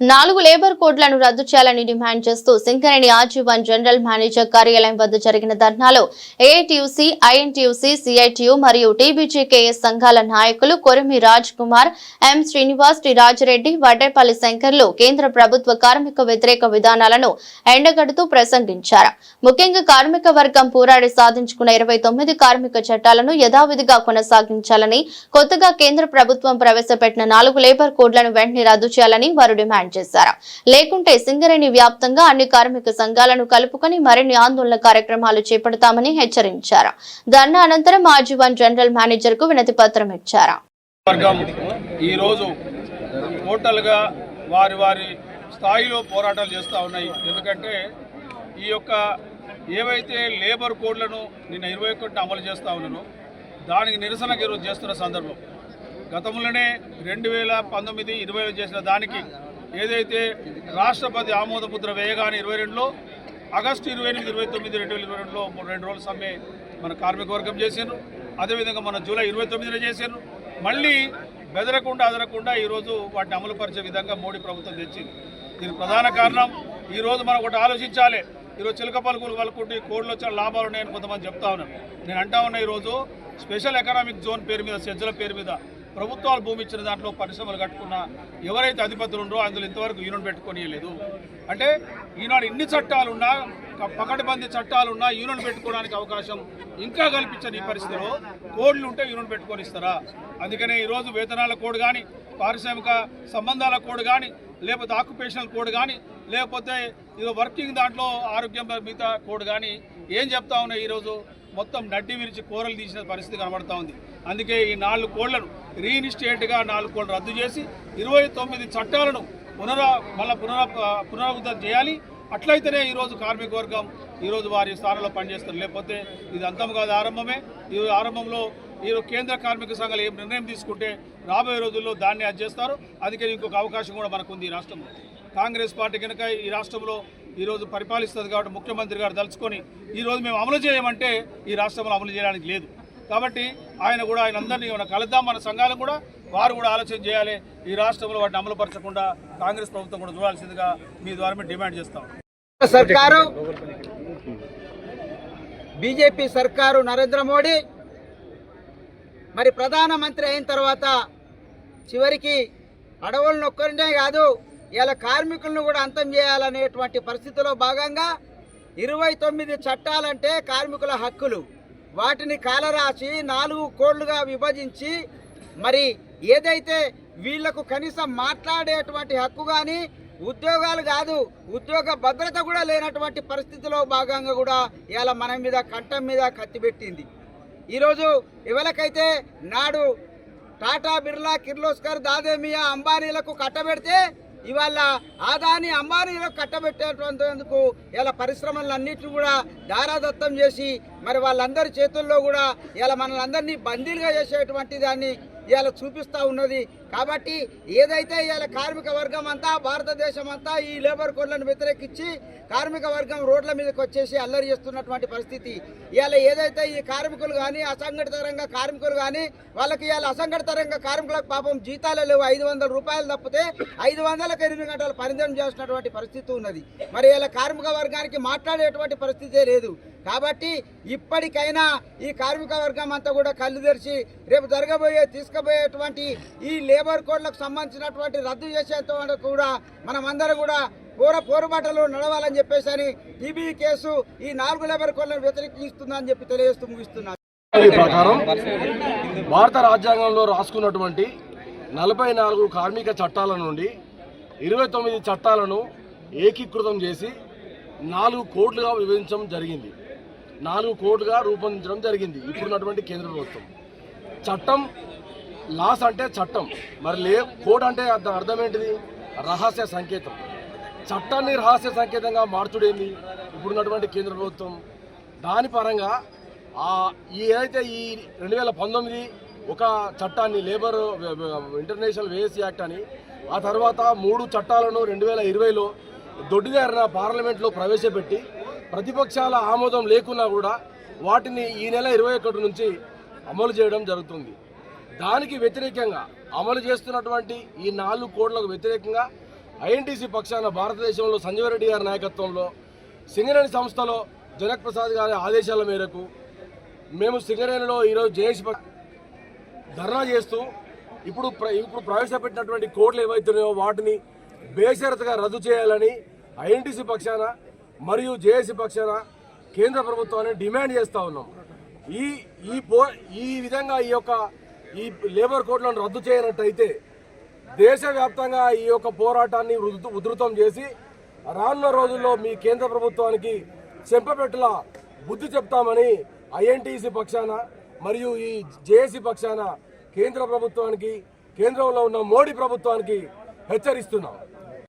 నాలుగు లేబర్ కోడ్లను రద్దు చేయాలని డిమాండ్ చేస్తూ సింగరేణి ఆజీవన్ జనరల్ మేనేజర్ కార్యాలయం వద్ద జరిగిన ధర్నాలో ఏఐటియుసి ఐఎన్టీయూసీ సిఐటియు మరియు టీబీజీకేఎస్ సంఘాల నాయకులు కొరిమి రాజ్ కుమార్ ఎం శ్రీనివాస్ టి రాజరెడ్డి వడ్డేపల్లి శంకర్లు కేంద్ర ప్రభుత్వ కార్మిక వ్యతిరేక విధానాలను ఎండగడుతూ ప్రసంగించారు. ముఖ్యంగా కార్మిక వర్గం పోరాడి సాధించుకున్న ఇరవై తొమ్మిది కార్మిక చట్టాలను యథావిధిగా కొనసాగించాలని కొత్తగా కేంద్ర ప్రభుత్వం ప్రవేశపెట్టిన నాలుగు లేబర్ కోడ్లను వెంటనే రద్దు చేయాలని వారు డిమాండ్ చేశారు. లేకుంటే సింగరేణి వ్యాప్తంగా అన్ని కార్మిక సంఘాలను కలుపుకొని మరిన్ని ఆందోళన కార్యక్రమాలు చేపడతామని హెచ్చరించారు. ధర్నా అనంతరం ఆజీవన్ జనరల్ మేనేజర్కు వినతి పత్రం ఇచ్చారు. ఈరోజు టోటల్గా వారి వారి స్థాయిలో పోరాటాలు చేస్తూ ఉన్నాయి. ఎందుకంటే ఈ యొక్క ఏవైతే లేబర్ కోడ్లను నిన్న ఇరవై ఒకటి అమలు చేస్తూ ఉన్నానో దానికి నిరసన ఈరోజు చేస్తున్న సందర్భం. గతంలోనే రెండు వేల పంతొమ్మిది ఇరవైలో చేసిన దానికి ఏదైతే రాష్ట్రపతి ఆమోదముద్ర వేయగానే ఇరవై రెండులో ఆగస్టు ఇరవై ఎనిమిది ఇరవై తొమ్మిది రెండు వేల ఇరవై రెండులో మూడు రెండు రోజుల సమ్మె మన కార్మిక వర్గం చేశారు అదేవిధంగా మన జూలై ఇరవై తొమ్మిదిన చేశారు మళ్ళీ బెదరకుండా అదరకుండా ఈరోజు వాటిని అమలు పరిచే విధంగా మోడీ ప్రభుత్వం తెచ్చింది. దీనికి ప్రధాన కారణం ఈరోజు మనం ఒకటి ఆలోచించాలి. ఈరోజు చిలక పలుకులు పలుకుంటే కోడిలో కోడ్లు వచ్చిన లాభాలు ఉన్నాయని కొంతమంది చెప్తా ఉన్నాను నేను అంటా ఉన్నా ఈరోజు స్పెషల్ ఎకనామిక్ జోన్ పేరు మీద సెజ్జల పేరు మీద ప్రభుత్వాలు భూమి ఇచ్చిన దాంట్లో పరిశ్రమలు కట్టుకున్న ఎవరైతే అధిపతులు ఉండరో అందులో ఇంతవరకు యూనియన్ పెట్టుకొని లేదు అంటే ఈనాడు ఇన్ని చట్టాలున్నా క- పకడ్బందీ చట్టాలున్నా యూనియన్ పెట్టుకోవడానికి అవకాశం ఇంకా కల్పించని ఈ పరిస్థితిలో కోడ్లు ఉంటే యూనియన్ పెట్టుకొని ఇస్తారా? అందుకనే ఈరోజు వేతనాల కోడ్ కానీ పారిశ్రామిక సంబంధాల కోడ్ కానీ లేకపోతే ఆక్యుపేషనల్ కోడ్ కానీ లేకపోతే ఇది వర్కింగ్ దాంట్లో ఆరోగ్యం మిగతా కోడ్ కానీ ఏం చెప్తా ఉన్నాయి ఈరోజు? మొత్తం నడ్డి విరిచి కూరలు తీసిన పరిస్థితి కనబడతా ఉంది. అందుకే ఈ నాలుగు కోళ్ళను రీఇనిస్టేట్గా నాలుగు కోళ్ళు రద్దు చేసి ఇరవై తొమ్మిది చట్టాలను పునరా మళ్ళీ పునరా పునరావృతం చేయాలి. అట్లయితేనే ఈరోజు కార్మిక వర్గం ఈరోజు వారి స్థానంలో పనిచేస్తారు. లేకపోతే ఇది అంతం కాదు ఆరంభమే. ఈ ఆరంభంలో ఈరోజు కేంద్ర కార్మిక సంఘాలు ఏం నిర్ణయం తీసుకుంటే రాబోయే రోజుల్లో దాన్ని అది చేస్తారు. అందుకే ఇంకొక అవకాశం కూడా మనకుంది ఈ రాష్ట్రంలో. కాంగ్రెస్ పార్టీ కనుక ఈ రాష్ట్రంలో ఈరోజు పరిపాలిస్తుంది కాబట్టి ముఖ్యమంత్రి గారు తలుచుకొని ఈరోజు మేము అమలు చేయమంటే ఈ రాష్ట్రంలో అమలు చేయడానికి లేదు. కాబట్టి ఆయన కూడా ఆయన అందరినీ కలుద్దాం మన సంఘాలను కూడా వారు కూడా ఆలోచన చేయాలి. ఈ రాష్ట్రంలో వాటిని అమలుపరచకుండా కాంగ్రెస్ ప్రభుత్వం కూడా చూడాల్సిందిగా మీ ద్వారా మేము డిమాండ్ చేస్తాం. సర్కారు బీజేపీ సర్కారు నరేంద్ర మోడీ మరి ప్రధానమంత్రి అయిన తర్వాత చివరికి అడవులను ఒక్కరినే కాదు ఇలా కార్మికులను కూడా అంతం చేయాలనేటువంటి పరిస్థితిలో భాగంగా ఇరవై తొమ్మిది చట్టాలంటే కార్మికుల హక్కులు. వాటిని కాలరాసి నాలుగు కోళ్ళుగా విభజించి మరి ఏదైతే వీళ్ళకు కనీసం మాట్లాడేటువంటి హక్కు కానీ ఉద్యోగాలు కాదు ఉద్యోగ భద్రత కూడా లేనటువంటి పరిస్థితిలో భాగంగా కూడా ఇలా మన మీద కంఠం మీద కత్తిపెట్టింది ఈరోజు ఎవరికైతే నాడు టాటా బిర్లా కిర్లోస్కర్ దాదేమియా అంబానీలకు కట్టబెడితే ఇవాళ ఆదాని అంబానీలో కట్టబెట్టేటందుకు ఇలా పరిశ్రమలన్నింటినీ కూడా దారాదత్తం చేసి మరి వాళ్ళందరి చేతుల్లో కూడా ఇలా మనల్ని అందరినీ బందీలుగా చేసేటువంటి దాన్ని ఇవాళ చూపిస్తూ ఉన్నది. కాబట్టి ఏదైతే ఇవాళ కార్మిక వర్గం అంతా భారతదేశం అంతా ఈ లేబర్ కోడ్లను వ్యతిరేకించి కార్మిక వర్గం రోడ్ల మీదకి వచ్చేసి అల్లరి చేస్తున్నటువంటి పరిస్థితి. ఇవాళ ఏదైతే ఈ కార్మికులు కానీ అసంఘటిత రంగ కార్మికులు కానీ వాళ్ళకి ఇవాళ అసంఘటిత రంగ కార్మికులకు పాపం జీతాలు లేవు. ఐదు వందల రూపాయలు తప్పితే ఐదు వందలకు ఎనిమిది గంటలు పనిదినం చేస్తున్నటువంటి పరిస్థితి ఉన్నది. మరి ఇలా కార్మిక వర్గానికి మాట్లాడేటువంటి పరిస్థితే లేదు. కాబట్టి ఇప్పటికైనా ఈ కార్మిక వర్గం అంతా కూడా కళ్ళు తెరిచి రేపు జరగబోయే తీసుకుపోయేటువంటి ఈ లేబర్ కోడ్లకు సంబంధించినటువంటి రద్దు చేసేంత వరకు కూడా మనమందరం కూడా పూర పోరుబాటలు నడవాలని చెప్పేసి అని టీబీ కేసు ఈ నాలుగు లేబర్ కోడ్లను వ్యతిరేకిస్తుందని చెప్పి తెలియజేస్తూ ముగిస్తున్నారు ప్రకారం భారత రాజ్యాంగంలో రాసుకున్నటువంటి నలభై నాలుగు కార్మిక చట్టాల నుండి ఇరవై తొమ్మిది చట్టాలను ఏకీకృతం చేసి నాలుగు కోట్లుగా విభజించడం జరిగింది. నాలుగు కోట్లుగా రూపొందించడం జరిగింది. ఇప్పుడున్నటువంటి కేంద్ర ప్రభుత్వం. చట్టం లాస్ అంటే చట్టం. మరి లే కోడ్ అంటే అర్థం ఏంటిది రహస్య సంకేతం. చట్టాన్ని రహస్య సంకేతంగా మార్చుడేంది? ఇప్పుడున్నటువంటి కేంద్ర ప్రభుత్వం. దాని పరంగా ఈ ఏదైతే ఈ రెండు వేల పంతొమ్మిది ఒక చట్టాన్ని లేబర్ ఇంటర్నేషనల్ వేఎస్ యాక్ట్ అని ఆ తర్వాత మూడు చట్టాలను రెండు వేల ఇరవైలో దొడ్డిదారిన పార్లమెంట్లో ప్రవేశపెట్టి ప్రతిపక్షాల ఆమోదం లేకున్నా కూడా వాటిని ఈ నెల ఇరవై ఒకటి నుంచి అమలు చేయడం జరుగుతుంది. దానికి వ్యతిరేకంగా అమలు చేస్తున్నటువంటి ఈ నాలుగు కోడ్లకు వ్యతిరేకంగా ఐఎన్టీసీ పక్షాన భారతదేశంలో సంజయ్ రెడ్డి గారి నాయకత్వంలో సింగరేణి సంస్థలో జనక్ ప్రసాద్ గారి ఆదేశాల మేరకు మేము సింగరేణిలో ఈరోజు జయేష్ ధర్నా చేస్తూ ఇప్పుడు ప్ర- ఇప్పుడు ప్రవేశపెట్టినటువంటి కోడ్లు ఏవైతున్నాయో వాటిని బేషరతుగా రద్దు చేయాలని ఐఎన్టీసీ పక్షాన మరియు జేఏసీ పక్షాన కేంద్ర ప్రభుత్వాన్ని డిమాండ్ చేస్తా ఉన్నాం. ఈ ఈ పో ఈ విధంగా ఈ యొక్క ఈ లేబర్ కోడ్లను రద్దు చేయనట్టయితే దేశవ్యాప్తంగా ఈ యొక్క పోరాటాన్ని ఉధృ- ఉధృతం చేసి రానున్న రోజుల్లో మీ కేంద్ర ప్రభుత్వానికి చెంపపెట్టుల బుద్ధి చెప్తామని ఐఎన్టీసీ పక్షాన మరియు ఈ జేఏసీ పక్షాన కేంద్ర ప్రభుత్వానికి కేంద్రంలో ఉన్న మోడీ ప్రభుత్వానికి హెచ్చరిస్తున్నాం.